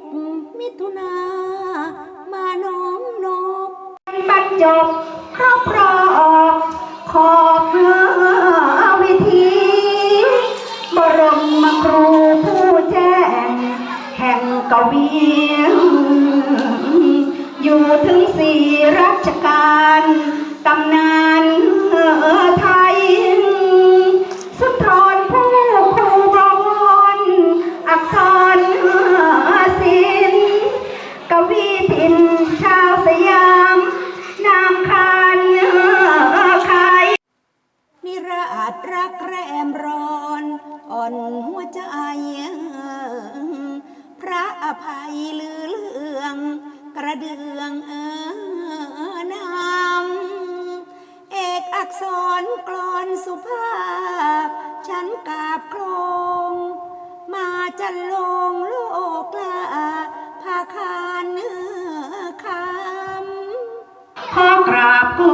กมิถุนา มาน้อมนบปัจจบครอบครองขอเพื่อวิธี บรมครูผู้แจ้ง แห่งกวีอยู่ถึงสี่รัชการตำนาน รักแรมร้อนอ่อนหัวใจ พระอภัยลือเลือง กระเดืองเออนามเอกอักษรกลอนสุภาพ ฉันกาบโครงมาจันลงโลกลาพาคานเนื้อคำขอกราบกุมพนมก่อ